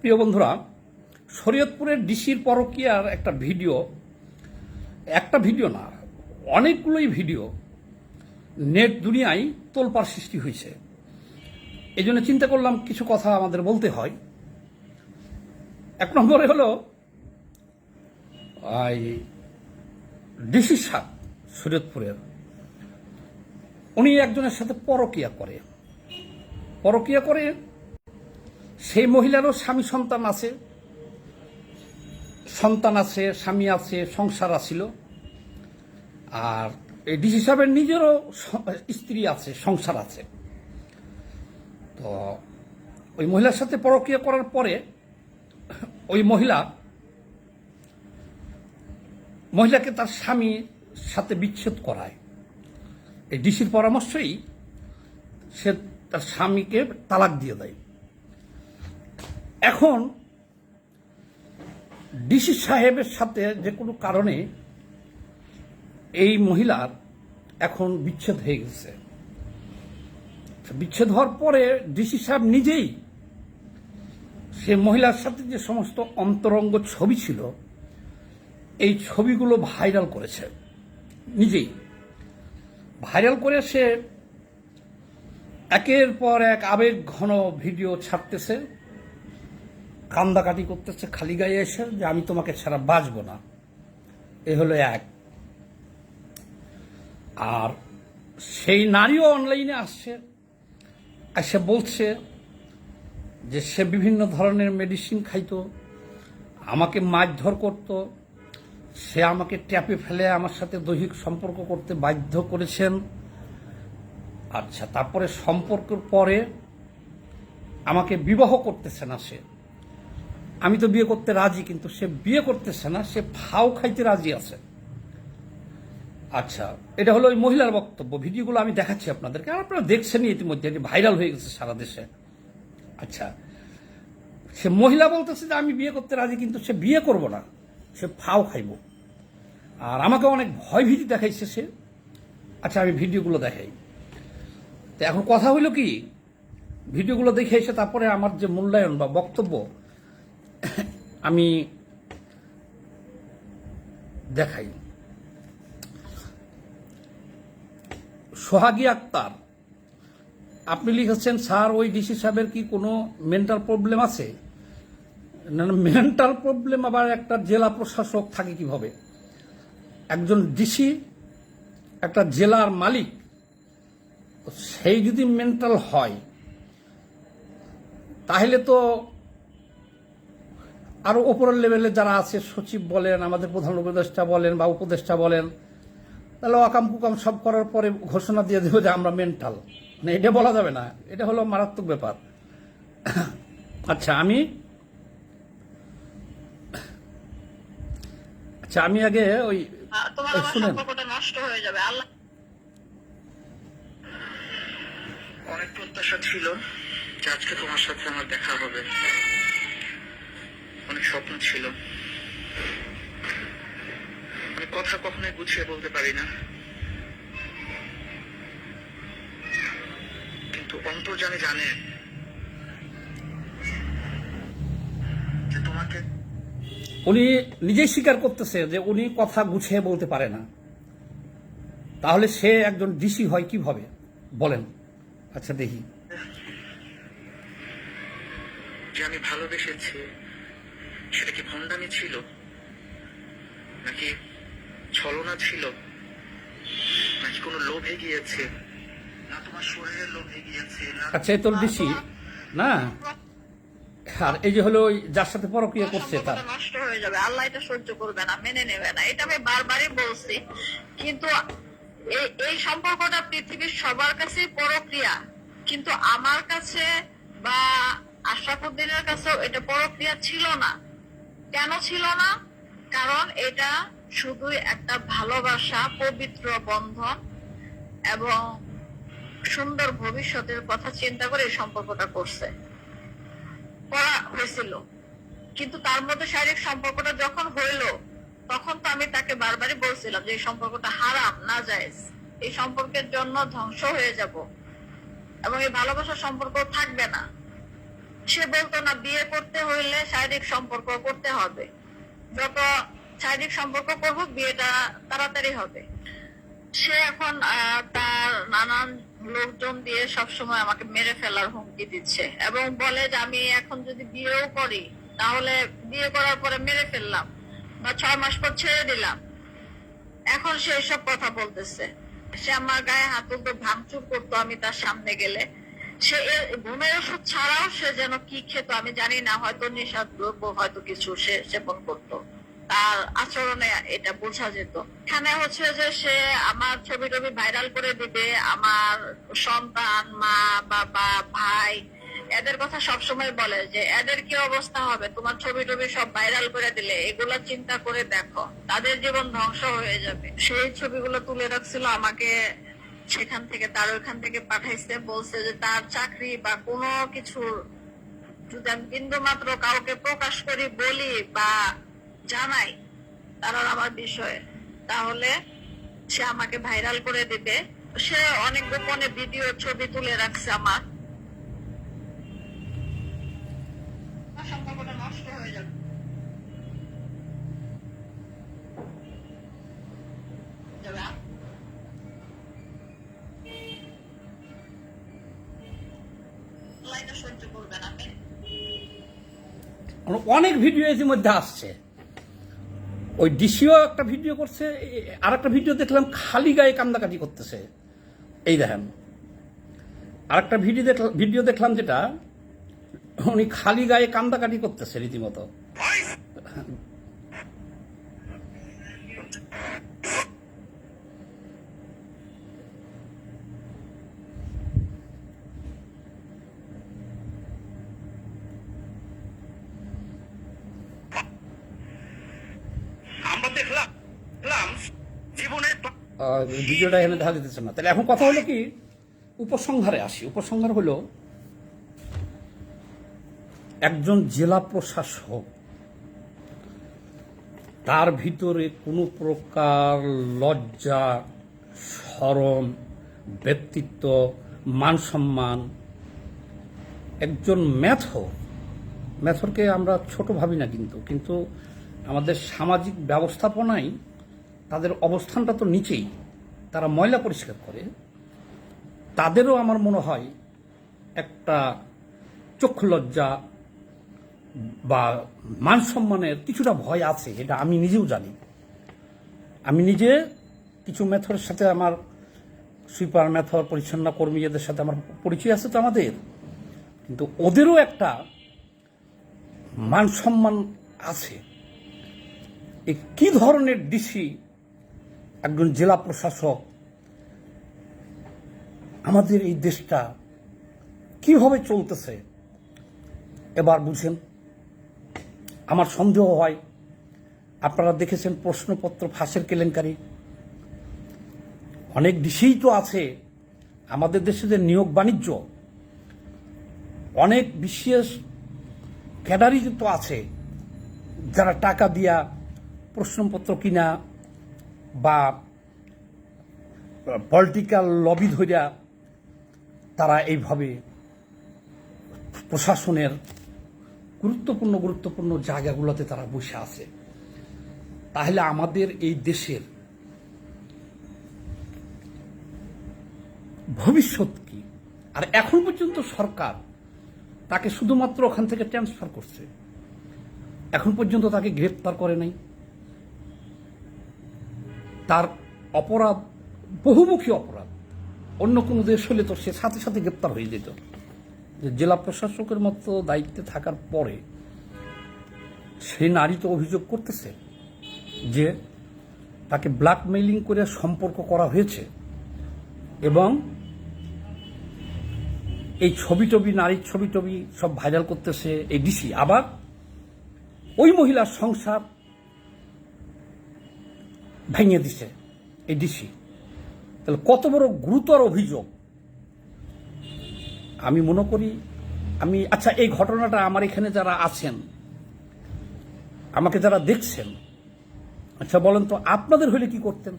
প্রিয় বন্ধুরা, শরীয়তপুরের ডিসির পরকিয়ার একটা ভিডিও একটা ভিডিও না, অনেকগুলোই ভিডিও নেট দুনিয়ায় তোলপার সৃষ্টি হয়েছে। এই জন্য চিন্তা করলাম কিছু কথা আমাদের বলতে হয়। এক নম্বরে হলো ডিসি সাহ শরীয়তপুরের, উনি একজনের সাথে পরকিয়া করে। পরকিয়া করে সেই মহিলারও স্বামী সন্তান আছে। সন্তান আছে, স্বামী আছে, সংসার আছিল। আর এই ডিসি সাহেবের নিজেরও স্ত্রী আছে, সংসার আছে। তো ওই মহিলার সাথে পরকিয়া করার পরে ওই মহিলা মহিলাকে তার স্বামীর সাথে বিচ্ছেদ করায়। এই ডিসির পরামর্শই সে তার স্বামীকে তালাক দিয়ে দেয়। এখন ডিসি সাহেবের সাথে যে কোনো কারণে এই মহিলার এখন বিচ্ছেদ হয়ে গেছে। বিচ্ছেদ হওয়ার পরে ডিসি সাহেব নিজেই সে মহিলার সাথে যে সমস্ত অন্তরঙ্গ ছবি ছিল, এই ছবিগুলো ভাইরাল করেছে। নিজেই। ভাইরাল করে সে একের পর এক আবেগ ঘন ভিডিও ছাড়তেছে। কান্দাকাটি করতেছে খালি গায়ে এসে যে আমি তোমাকে ছাড়া বাঁচবো না। এ হলো এক। আর সেই নারীও অনলাইনে আসছে, এসে বলছে যে সে বিভিন্ন ধরনের মেডিসিন খাইতো, আমাকে মারধর করতো, সে আমাকে ট্যাপে ফেলে আমার সাথে দৈহিক সম্পর্ক করতে বাধ্য করেছেন। আচ্ছা তারপরে সম্পর্কের পরে আমাকে বিবাহ করতেছে না সে। আমি তো বিয়ে করতে রাজি, কিন্তু সে বিয়ে করতেছে না, সে ফাও খাইতে রাজি আছে। আচ্ছা এটা হলো ওই মহিলার বক্তব্য, ভিডিওগুলো আমি দেখাচ্ছি আপনাদেরকে, আর আপনারা দেখছেন ইতিমধ্যে এটি ভাইরাল হয়ে গেছে সারা দেশে। আচ্ছা সে মহিলা বলতেছে যে আমি বিয়ে করতে রাজি, কিন্তু সে বিয়ে করব না, সে ফাও খাইব। আর আমাকে অনেক ভয় ভীতি দেখাইছে সে। আচ্ছা আমি ভিডিওগুলো দেখাই। তো এখন কথা হইল কি, ভিডিওগুলো দেখে এসে তারপরে আমার যে মূল্যায়ন বা বক্তব্য আমি দেখাই। সোহাগী আক্তার, আপনি লিখেছেন, স্যার, ওই ডিসি সাহেবের কি কোনো মেন্টাল প্রবলেম আছে? না মেন্টাল প্রবলেম আবার একটা জেলা প্রশাসক থাকে কীভাবে? একজন ডিসি, একটা জেলার মালিক, সেই যদি মেন্টাল হয়, তাহলে তো আরও উপরের লেভেলে যারা আছে সচিব বলেন আমাদের প্রধান উপদেষ্টা বলেন বা উপদেষ্টা বলেন তাহলে অকাম কুকাম সব করার পরে ঘোষণা দিয়ে দেবো যে আমরা মেন্টাল মানে এটা বলা যাবে না। এটা হলো মারাত্মক ব্যাপার। আচ্ছা আমি আচ্ছা আমি আগে ওই শুনেন। নষ্ট হয়ে যাবে। আল্লাহ অনেক প্রত্যাশা ছিল আজকে তোমার সাথে আমার দেখা হবে। অনেক স্বপ্ন ছিল। আমি কথা কখনোই গুছিয়ে বলতে পারি না। কিন্তু অন্তর্জানে জানে যে তোমাকে উনি নিজেই স্বীকার করতেছে যে উনি কথা গুছিয়ে বলতে পারে না। তাহলে সে একজন ডিসি হয় কীভাবে? বলেন। আচ্ছা দেখি। যে আমি ভালোবেসেছি। সেটা কি ভণ্ডামি ছিল? নাকি ছলনা ছিল? নাকি কোনো লোভে গিয়েছে? না তোমার শরীরের লোভে গিয়েছে আচ্ছা তোর ডিসি না। আর এই যে হলো যার সাথে পরক্রিয়া করছে তার। নষ্ট হয়ে যাবে। আল্লাহ এটা সহ্য করবে না মেনে নেবে না। এটা আমি বারবারই বলছি। কিন্তু এই এই সম্পর্কটা পৃথিবীর সবার কাছে পরক্রিয়া। কিন্তু আমার কাছে বা আশরাফুদ্দিনের কাছেও এটা পরক্রিয়া ছিল না। কেন ছিল না? কারণ এটা শুধুই একটা ভালোবাসা, পবিত্র বন্ধন এবং সুন্দর ভবিষ্যতের কথা চিন্তা করে এই সম্পর্কটা করছে। করা হয়েছিল। কিন্তু তার মধ্যে শারীরিক সম্পর্কটা যখন হইল, তখন তো আমি তাকে বারবারই বলছিলাম যে এই সম্পর্কটা হারাম, না যায় এই সম্পর্কের জন্য ধ্বংস হয়ে যাব। এবং এই ভালোবাসার সম্পর্ক থাকবে না। সে বলতো না, বিয়ে করতে হইলে শারীরিক সম্পর্ক করতে হবে। যত শারীরিক সম্পর্ক করব বিয়েটা তাড়াতাড়ি হবে। সে এখন তার নানান লোকজন দিয়ে সবসময় আমাকে মেরে ফেলার হুমকি দিচ্ছে এবং বলে যে, আমি এখন যদি বিয়েও করি, তাহলে বিয়ে করার পরে মেরে ফেললাম বা ছয় মাস পর ছেড়ে দিলাম। এখন সে এসব কথা বলতেছে। সে আমার গায়ে হাত ভাঙচুর করতো আমি তার সামনে গেলে। সে ঘুমের ওষুধ ছাড়াও সে যেন কি খেত আমি জানি না, হয়তো নেশা দ্রব্য, হয়তো কিছু সে সেবন করতো। তার আচরণে এটা বোঝা যেত। এখানে হচ্ছে যে সে আমার ছবি টবি ভাইরাল করে দিবে, আমার সন্তান, মা, বাবা, ভাই, এদের কথা সবসময় বলে যে, এদের কি অবস্থা হবে? তোমার ছবি টবি সব ভাইরাল করে দিলে, এগুলা চিন্তা করে দেখো। তাদের জীবন ধ্বংস হয়ে যাবে। সেই ছবিগুলো তুলে রাখছিল আমাকে সেখান থেকে, তার ওইখান থেকে পাঠাইছে, বলছে যে তার চাকরি বা কোনো কিছু যদি আমি বিন্দু মাত্র কাউকে প্রকাশ করি, বলি বা জানাই, তারা আমার বিষয়ে। তাহলে সে আমাকে ভাইরাল করে দিবে। সে অনেক গোপনে ভিডিও, ছবি তুলে রাখছে আমার সম্পর্কটা নষ্ট হয়ে যাবে। অনেক ভিডিও ইতিমধ্যে আসছে। ওই ডিসিও একটা ভিডিও করছে আর একটা ভিডিও দেখলাম খালি গায়ে কান্দাকাটি করতেছে। এই দেখেন। আর একটা ভিডিও ভিডিও দেখলাম যেটা, উনি খালি গায়ে কান্দাকাটি করতেছে রীতিমতো আমরা ভিডিওটা এখানে দেখা দিতেছে না। তাহলে এখন কথা হলো কি? উপসংহারে আসি। উপসংহার হলো, একজন জেলা প্রশাসক, তার ভিতরে কোনো প্রকার লজ্জা শরম ব্যক্তিত্ব মান সম্মান একজন ম্যাথর, ম্যাথরকে আমরা ছোট ভাবি না কিন্তু কিন্তু আমাদের সামাজিক ব্যবস্থাপনায় তাদের অবস্থানটা তো নিচেই। তারা ময়লা পরিষ্কার করে। তাদেরও আমার মনে হয় একটা চক্ষু লজ্জা বা মান সম্মানের কিছুটা ভয় আছে, এটা আমি নিজেও জানি। আমি নিজে কিছু মেথরের সাথে আমার সুইপার মেথর পরিচ্ছন্ন কর্মী এদের সাথে আমার পরিচয় আছে তো আমাদের। কিন্তু ওদেরও একটা মান সম্মান আছে। এ কি ধরনের ডিসি একজন জেলা প্রশাসক আমাদের এই দেশটা কীভাবে চলতেছে? এবার বুঝেন। আমার সন্দেহ হয়, আপনারা দেখেছেন প্রশ্নপত্র ফাঁসের কেলেঙ্কারি। অনেক ডিসিই তো আছে, আমাদের দেশে যে নিয়োগ বাণিজ্য। অনেক বিশেষ ক্যাডারই তো আছে, যারা টাকা দিয়া প্রশ্নপত্র কিনা বা পলিটিক্যাল লবি ধরিয়া তারা এইভাবে প্রশাসনের গুরুত্বপূর্ণ গুরুত্বপূর্ণ জায়গাগুলোতে তারা বসে আছে। তাহলে আমাদের এই দেশের ভবিষ্যৎ কি? আর এখন পর্যন্ত সরকার তাকে শুধুমাত্র ওখান থেকে ট্রান্সফার করছে। এখন পর্যন্ত তাকে গ্রেপ্তার করে নাই। তার অপরাধ, বহুমুখী অপরাধ। অন্য কোনো দেশ হলে তো সে সাথে সাথে গ্রেপ্তার হয়ে যেত। যে জেলা প্রশাসকের মতো দায়িত্বে থাকার পরে সেই নারী তো অভিযোগ করতেছে যে তাকে ব্ল্যাকমেইলিং করে সম্পর্ক করা হয়েছে এবং এই ছবি টবি নারীর ছবি টবি সব ভাইরাল করতেছে এই ডিসি। আবার ওই মহিলার সংসার ভেঙে দিছে এই ডিসি তাহলে কত বড় গুরুতর অভিযোগ? আমি মনে করি, আমি আচ্ছা এই ঘটনাটা আমার এখানে যারা আছেন, আমাকে যারা দেখছেন আচ্ছা বলেন তো, আপনাদের হলে কি করতেন?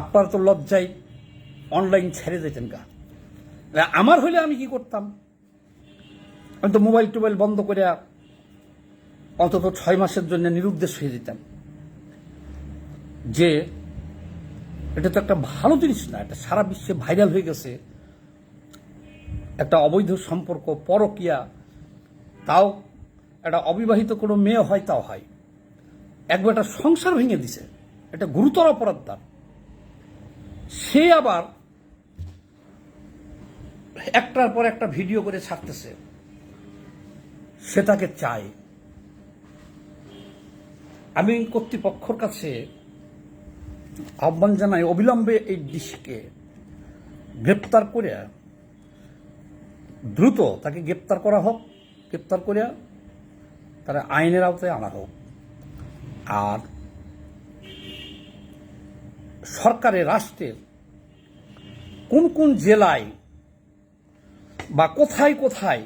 আপনারা তো লজ্জায় অনলাইন ছেড়ে দিতেন গা। আমার হলে আমি কি করতাম? আমি তো মোবাইল টোবাইল বন্ধ করে অন্তত ছয় মাসের জন্য নিরুদ্দেশ হয়ে যেতাম। যে এটা তো একটা ভালো জিনিস না, এটা সারা বিশ্বে ভাইরাল হয়ে গেছে। একটা অবৈধ সম্পর্ক, পরকিয়া, তাও একটা অবিবাহিত কোনো মেয়ে হয়, তাও হয়। একবার একটা সংসার ভেঙে দিছে এটা গুরুতর অপরাধ তার। সে আবার একটার পর একটা ভিডিও করে ছাড়তেছে। সে তাকে চায়। আমি কর্তৃপক্ষর কাছে আহ্বান জানাই অবিলম্বে এই ডিসকে গ্রেপ্তার করে, দ্রুত তাকে গ্রেপ্তার করা হোক, গ্রেপ্তার করে তারা আইনের আওতায় আনা হোক। আর সরকারের, রাষ্ট্রের কোন কোন জেলায় বা কোথায় কোথায়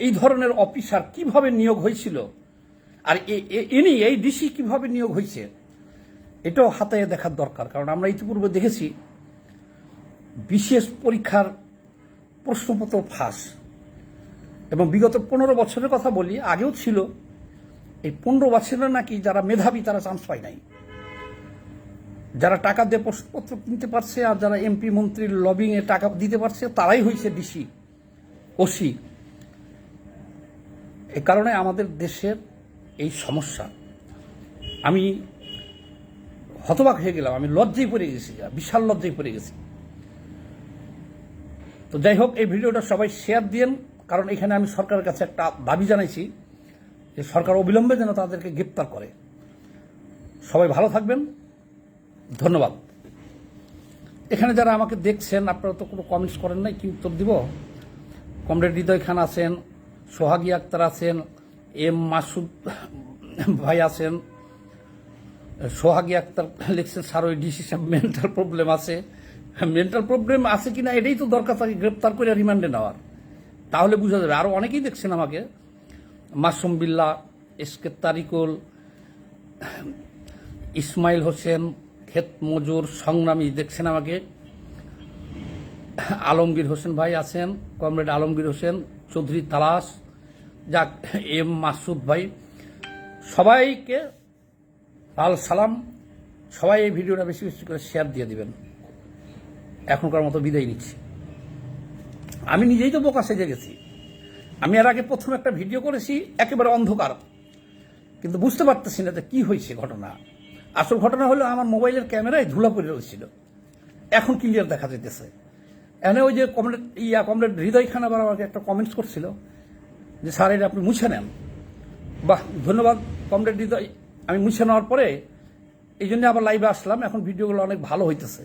এই ধরনের অফিসার কীভাবে নিয়োগ হয়েছিল, আর ইনি এই ডিসি কীভাবে নিয়োগ হয়েছে এটাও হাতে দেখার দরকার। কারণ আমরা ইতিপূর্বে দেখেছি, বিশেষ পরীক্ষার প্রশ্নপত্র ফাঁস। এবং বিগত পনেরো বছরের কথা বলি, আগেও ছিল, এই পনেরো বছরে নাকি যারা মেধাবী তারা চান্স পায় নাই। যারা টাকা দিয়ে প্রশ্নপত্র কিনতে পারছে আর যারা এমপি মন্ত্রীর লবিং এ টাকা দিতে পারছে, তারাই হয়েছে ডিসি ওসি এ কারণে আমাদের দেশের এই সমস্যা। আমি হতবাক হয়ে গেলাম, আমি লজ্জায় পড়ে গেছি বিশাল লজ্জায় পড়ে গেছি। তো যাই হোক, এই ভিডিওটা সবাই শেয়ার দিয়েন, কারণ এখানে আমি সরকারের কাছে একটা দাবি জানাইছি যে সরকার অবিলম্বে যেন তাদেরকে গ্রেপ্তার করে। সবাই ভালো থাকবেন। ধন্যবাদ। এখানে যারা আমাকে দেখছেন, আপনারা তো কোনো কমেন্টস করেন নাই, কি উত্তর দিব? কমরেড হৃদয় খান আছেন, সোহাগী আক্তার আছেন, এম মাসুদ ভাই আছেন সোহাগী আক্তার লিখছেন স্যার, ওই ডিসি মেন্টাল প্রবলেম আছে। মেন্টাল প্রবলেম আছে কিনা এটাই তো দরকার থাকে গ্রেপ্তার করে রিমান্ডে নেওয়ার। তাহলে বোঝা যাবে। আরও অনেকেই দেখছেন আমাকে। মাসুম বিল্লা এসকে তারিকুল, ইসমাইল হোসেন ক্ষেত মজুর, সংগ্রামী দেখছেন আমাকে। আলমগীর হোসেন ভাই আছেন, কমরেড আলমগীর হোসেন, চৌধুরী তালাস যাক, এম মাসুদ ভাই। সবাইকে লাল সালাম, সবাই এই ভিডিওটা বেশি বেশি করে শেয়ার দিয়ে দিবেন। এখনকার মতো বিদায় নিচ্ছি। আমি নিজেই তো বোকা সেজে গেছি। আমি এর আগে প্রথম একটা ভিডিও করেছি, একেবারে অন্ধকার। কিন্তু বুঝতে পারতেছি না যে কি হয়েছে ঘটনা। আসল ঘটনা হলো আমার মোবাইলের ক্যামেরায় ধুলা পড়ে রয়েছিল। এখন ক্লিয়ার দেখা যেতেছে এনে ওই যে কমরেড, ইয়া, কমরেড হৃদয় খান আবার আমাকে একটা কমেন্টস করছিল যে, স্যার, এটা আপনি মুছে নেন। বাহ, ধন্যবাদ, কমরেড হৃদয়। আমি মুছে নেওয়ার পরে এই জন্য আবার লাইভে আসলাম। এখন ভিডিওগুলো অনেক ভালো হইতেছে।